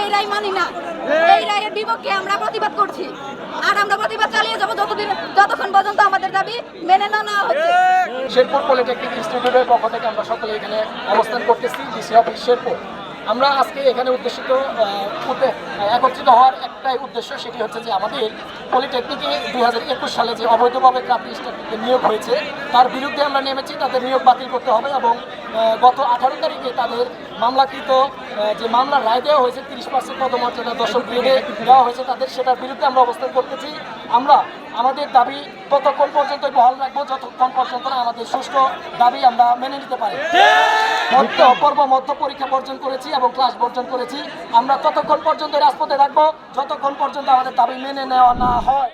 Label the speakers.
Speaker 1: এই রায় মানি না। এই রায়ের বিপক্ষে আমরা প্রতিবাদ করছি। আর আমরা প্রতিবাদ চালিয়ে যাব যতদিন যতক্ষণ পর্যন্ত আমাদের দাবি মেনে না নেওয়া হচ্ছে।
Speaker 2: শেরপুর পলিটেকনিক ইনস্টিটিউটের পক্ষ থেকে আমরা সকলে এখানে অবস্থান করতেছি, ডিসি অফিস শেরপুর। আমরা আজকে এখানে উদ্দেশিত একত্রিত হওয়ার একটাই উদ্দেশ্য সেটি হচ্ছে যে আমাদের পলিটেকনিকে দুই হাজার একুশ সালে যে অবৈধভাবে কাপড় নিয়োগ হয়েছে, তার বিরুদ্ধে আমরা নেমেছি, তাদের নিয়োগ বাতিল করতে হবে এবং গত আঠারো তারিখে তাদের মামলাকৃত যে মামলার রায় দেওয়া হয়েছে তিরিশ পার্সেন্ট পদমর্যাদা দশম গ্রেডে দেওয়া হয়েছে তাদের সেটার বিরুদ্ধে আমরা অবস্থান করতেছি। আমরা আমাদের দাবি ততক্ষণ পর্যন্ত বহাল রাখব যতক্ষণ পর্যন্ত আমাদের সুষ্ঠু দাবি আমরা মেনে নিতে পারি। মধ্য পর্ব মধ্য পরীক্ষা বর্জন করেছি এবং ক্লাস বর্জন করেছি। আমরা ততক্ষণ পর্যন্ত রাজপথে থাকব যতক্ষণ পর্যন্ত আমাদের দাবি মেনে নেওয়া না হয়।